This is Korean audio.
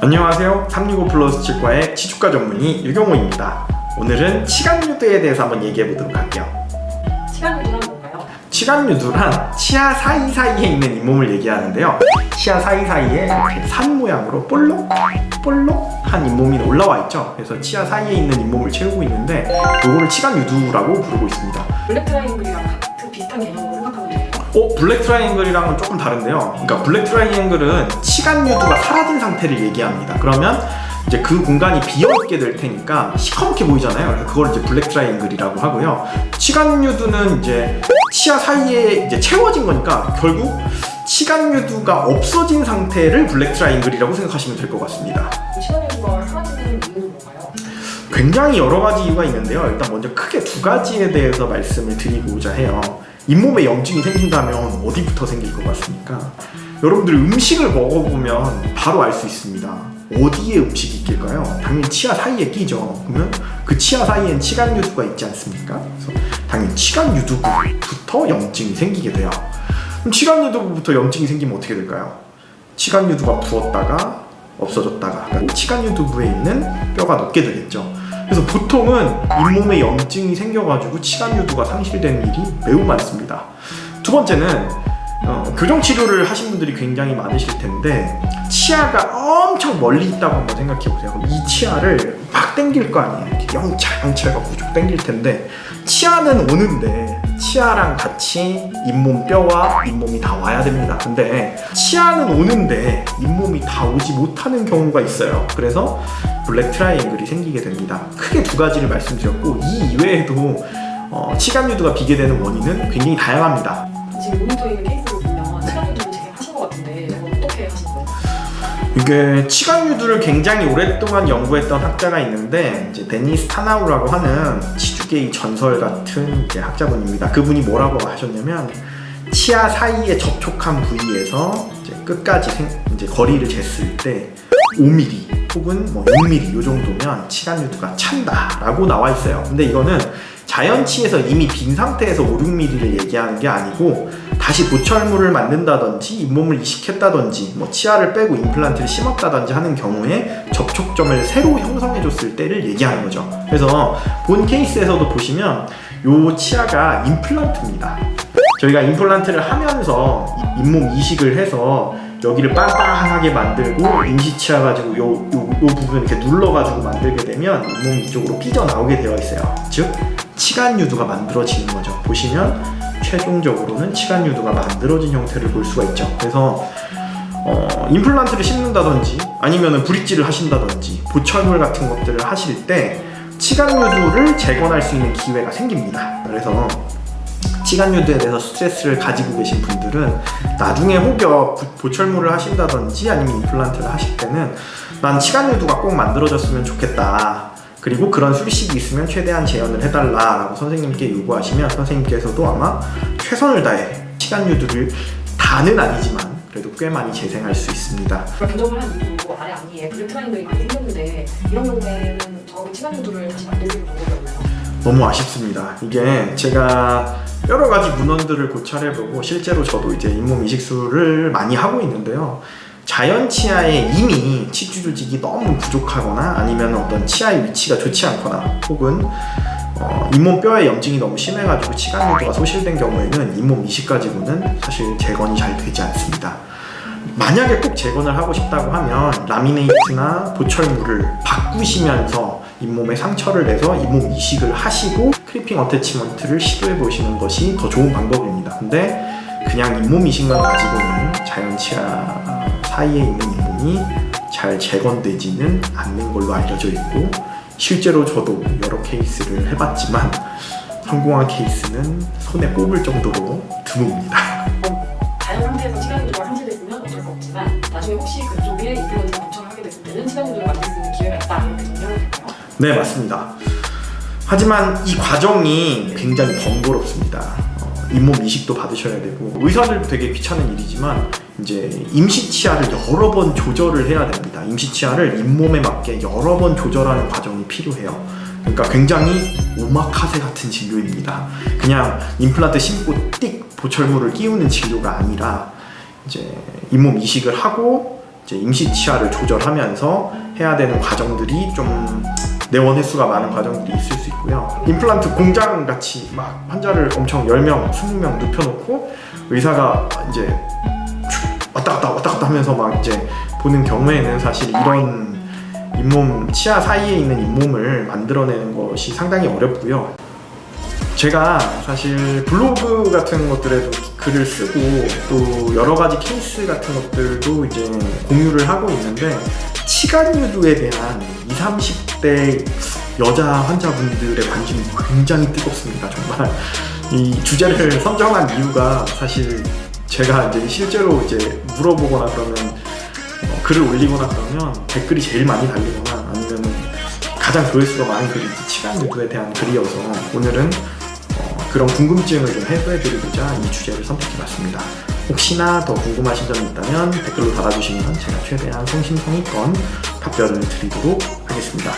안녕하세요. 365 플러스 치과의 치주과 전문의 유경호입니다. 오늘은 치간유두에 대해서 한번 얘기해 보도록 할게요. 시간 유도란 뭔가요? 치간유두란 치아 사이사이에 있는 잇몸을 얘기하는데요. 치아 사이사이에 산 모양으로 볼록 볼록한 잇몸이 올라와 있죠. 그래서 치아 사이에 있는 잇몸을 채우고 있는데 이거를 치간유두라고 부르고 있습니다. 블랙 트라이앵글이랑 같은 비슷한 개념으로. 어, 블랙 트라이앵글이랑은 조금 다른데요. 그러니까 블랙 트라이앵글은 치간유두가 사라진 상태를 얘기합니다. 그러면 이제 그 공간이 비어있게 될 테니까 시커멓게 보이잖아요. 그래서 그걸 이제 블랙 트라이앵글이라고 하고요. 치간유두는 이제 치아 사이에 이제 채워진 거니까 결국 치간유두가 없어진 상태를 블랙 트라이앵글이라고 생각하시면 될 것 같습니다. 시간 유도가 사라지는 이유는 뭔가요? 굉장히 여러 가지 이유가 있는데요. 일단 먼저 크게 두 가지에 대해서 말씀을 드리고자 해요. 잇몸에 염증이 생긴다면 어디부터 생길 것 같습니까? 여러분들 음식을 먹어보면 바로 알 수 있습니다. 어디에 음식이 있길까요? 당연히 치아 사이에 끼죠. 그러면 그 치아 사이엔 치간 유두가 있지 않습니까? 그래서 당연히 치간 유두부터 염증이 생기게 돼요. 그럼 치간 유두부부터 염증이 생기면 어떻게 될까요? 치간 유두가 부었다가 없어졌다가 그리고 치간 유두부에 있는 뼈가 녹게 되겠죠. 그래서 보통은 잇몸에 염증이 생겨가지고 치간유두가 상실되는 일이 매우 많습니다. 두 번째는 어, 교정 치료를 하신 분들이 굉장히 많으실 텐데 치아가 엄청 멀리 있다고 한번 생각해 보세요. 이 치아를 막 당길 거 아니에요. 이렇게 영차 영차 해갖고 쭉 당길 텐데 치아는 오는데 치아랑 같이 잇몸 뼈와 잇몸이 다 와야 됩니다. 근데 치아는 오는데 잇몸이 다 오지 못하는 경우가 있어요. 그래서 블랙 트라이앵글이 생기게 됩니다. 크게 두 가지를 말씀드렸고 이 이외에도 어, 치간유두가 비게 되는 원인은 굉장히 다양합니다. 지금 모니터 있는 케이스를 보면 시간 유도를 되게 하신 것 같은데 이거 어떻게 하신 거예요? 이게 치간유두를 굉장히 오랫동안 연구했던 학자가 있는데 이제 데니스 타나우라고 하는 치 주계의 전설 같은 이제 학자분입니다. 그분이 뭐라고 하셨냐면 치아 사이에 접촉한 부위에서 이제 끝까지 생, 이제 거리를 쟀을 때 5mm 혹은 뭐 6mm 이 정도면 치간 유두가 찬다라고 나와 있어요. 근데 이거는 자연치에서 이미 빈 상태에서 5, 6mm를 얘기하는 게 아니고 다시 보철물을 만든다든지 잇몸을 이식했다든지 뭐 치아를 빼고 임플란트를 심었다든지 하는 경우에 접촉점을 새로 형성해 줬을 때를 얘기하는 거죠. 그래서 본 케이스에서도 보시면 요 치아가 임플란트입니다. 저희가 임플란트를 하면서 이- 잇몸 이식을 해서 여기를 빵빵하게 만들고 임시치아 가지고 요, 요, 요 부분 이렇게 눌러가지고 만들게 되면 잇몸이 이쪽으로 삐져나오게 되어 있어요. 즉 치간 유두가 만들어지는 거죠. 보시면 최종적으로는 치간 유두가 만들어진 형태를 볼 수가 있죠. 그래서 어, 임플란트를 심는다든지 아니면 브릿지를 하신다든지 보철물 같은 것들을 하실 때 치간 유두를 재건할 수 있는 기회가 생깁니다. 그래서 치간 유두에 대해서 스트레스를 가지고 계신 분들은 나중에 혹여 부- 보철물을 하신다든지 아니면 임플란트를 하실 때는 난 치간 유두가 꼭 만들어졌으면 좋겠다. 그리고 그런 술식이 있으면 최대한 재현을 해달라라고 선생님께 요구하시면 선생님께서도 아마 최선을 다해 치간유두를 다는 아니지만 그래도 꽤 많이 재생할 수 있습니다. 교정을 한 이후로 아래 앞니에 트라이앵글이 많이 생겼는데 이런 경우에는 저 시간 유도를 다시 만들 수 있는 방법이 없나요? 너무 아쉽습니다. 이게 제가 여러 가지 문헌들을 고찰해보고 실제로 저도 이제 잇몸 이식술을 많이 하고 있는데요. 자연 치아에 이미 치주 조직이 너무 부족하거나 아니면 어떤 치아의 위치가 좋지 않거나 혹은 어, 잇몸 뼈에 염증이 너무 심해가지고 치간유두가 소실된 경우에는 잇몸 이식 가지고는 사실 재건이 잘 되지 않습니다. 만약에 꼭 재건을 하고 싶다고 하면 라미네이트나 보철물을 바꾸시면서 잇몸에 상처를 내서 잇몸 이식을 하시고 크리핑 어태치먼트를 시도해 보시는 것이 더 좋은 방법입니다. 근데 그냥 잇몸 이식만 가지고는 자연 치아 사이에 있는 잇몸이 잘 재건되지는 않는 걸로 알려져 있고 실제로 저도 여러 케이스를 해봤지만 성공한 케이스는 손에 꼽을 정도로 드뭅니다. 자연 상태에서 시간 유도가 상실됐으면 어쩔 수 없지만 나중에 혹시 그쪽에 임플란트가 부착을 하게 됐을 때는 시간 유도를 만들 수 있는 기회가 있다 이렇게 정리하면 될까요? 네, 맞습니다. 하지만 이 과정이 굉장히 번거롭습니다. 어, 잇몸 이식도 받으셔야 되고 의사들도 되게 귀찮은 일이지만 이제 임시 치아를 여러 번 조절을 해야 됩니다. 임시 치아를 잇몸에 맞게 여러 번 조절하는 과정이 필요해요. 그러니까 굉장히 오마카세 같은 진료입니다. 그냥 임플란트 심고 띡 보철물을 끼우는 진료가 아니라 이제 잇몸 이식을 하고 이제 임시 치아를 조절하면서 해야 되는 과정들이 좀 내원 횟수가 많은 과정들이 있을 수 있고요. 임플란트 공장 같이 막 환자를 엄청 10명, 20명 눕혀놓고 의사가 이제 쭉 왔다 갔다 왔다 갔다 하면서 막 이제 보는 경우에는 사실 이런 잇몸 치아 사이에 있는 잇몸을 만들어내는 것이 상당히 어렵고요. 제가 사실 블로그 같은 것들에도 글을 쓰고 또 여러 가지 케이스 같은 것들도 이제 공유를 하고 있는데 치간 유두에 대한 20, 30대 여자 환자분들의 관심이 굉장히 뜨겁습니다. 정말 이 주제를 선정한 이유가 사실 제가 이제 실제로 이제 물어보거나 그러면 어, 글을 올리거나 그러면 댓글이 제일 많이 달리거나 아니면 가장 조회수가 많은 글이 치간 유두에 대한 글이어서 오늘은 어, 그런 궁금증을 좀 해소해드리고자 이 주제를 선택해봤습니다. 혹시나 더 궁금하신 점이 있다면 댓글로 달아주시면 제가 최대한 성심성의껏 답변을 드리도록 하겠습니다.